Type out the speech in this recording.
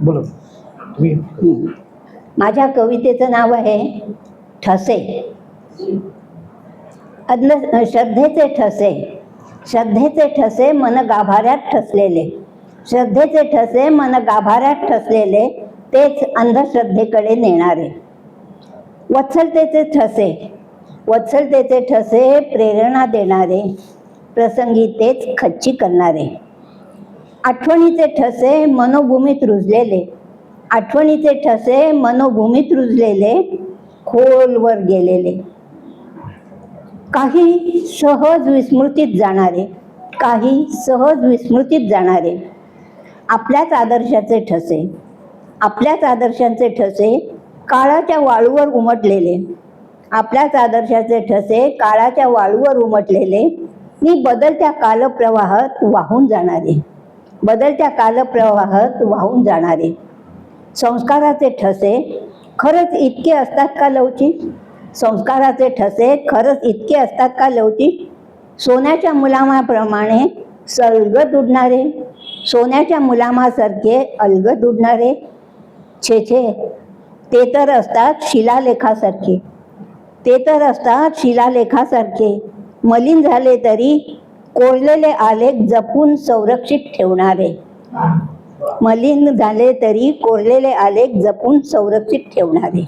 बोला. तुम्ही माझ्या कवितेचं नाव आहे ठसे. अंध श्रद्धेचे ठसे. श्रद्धेचे ठसे मन गाभाऱ्यात ठसलेले. श्रद्धेचे ठसे मन गाभाऱ्यात ठसलेले तेच अंधश्रद्धेकडे नेणारे. वत्सलतेचे ठसे. वत्सलतेचे ठसे प्रेरणा देणारे. प्रसंगी तेच खच्ची करणारे. आठवणीचे ठसे मनोभूमीत रुजलेले. आठवणीचे ठसे मनोभूमीत रुजलेले खोलवर गेलेले. काही सहज विस्मृतीत जाणारे काही सहज विस्मृतीत जाणारे. आपल्याच आदर्शाचे ठसे आपल्याच आदर्शांचे ठसे काळाच्या वाळूवर उमटलेले. आपल्याच आदर्शाचे ठसे काळाच्या वाळूवर उमटलेले. मी बदलत्या कालप्रवाहात वाहून जाणारे. बदलत्या कालप्रवाहात वाहून जाणारे. संस्काराचे ठसे खरंच इतके असतात का लवची संस्काराचे ठसे खरंच इतके असतात का लवची सोन्याच्या मुलामाप्रमाणे सलगत उडणारे. सोन्याच्या मुलामासारखे अलगत उडणारे. छे छे ते तर असतात शिलालेखासारखे. ते तर असतात शिलालेखासारखे. मलिन झाले तरी कोरलेले आलेख जपून संरक्षित ठेवणारे. मलिन झाले तरी कोरलेले आलेख जपून संरक्षित ठेवणारे.